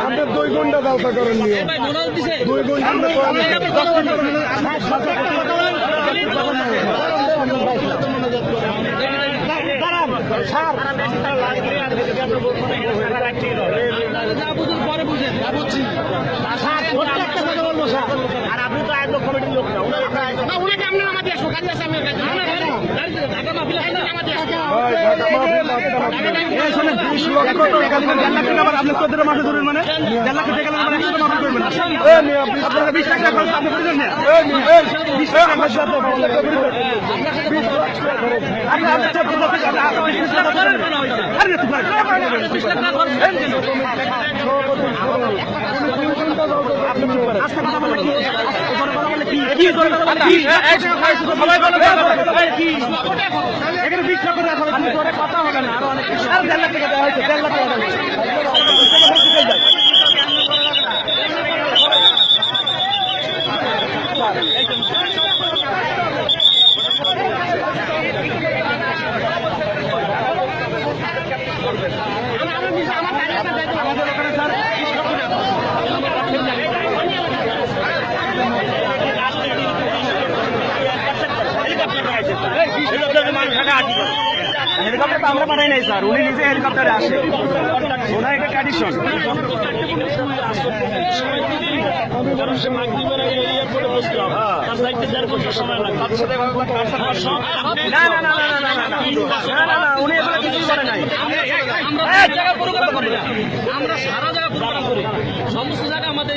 আমরা দুই ঘণ্টা দালসা করেন নিয়ে। দুই ঘণ্টা করেন আর আপনি তো আয়োজক কমিটির লোক না আপনারা এ মিয়া বিশ টাকা বিশ টাকা খরচ আপনি করে দেন এ মিয়া এ বিশ টাকা আমার সাথে এখানে বিশ করে কথা হবে না, আরও অনেক। দেড় হেলিকপ্টার তো আমরা পাঠাই নাই স্যার উনি নিজে হেলিকপ্টারে আসে ওনার একটা উনি এগুলো কিছু করে নাই আমরা জায়গা সারা জায়গা করি সমস্ত জায়গায় আমাদের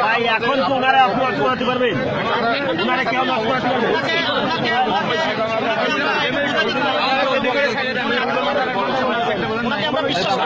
ভাই এখন তো ওনারা অপরাধ করাতে পারবেন ওনারা কেউ অপরাধ করবেন আমরা বিশ্বাস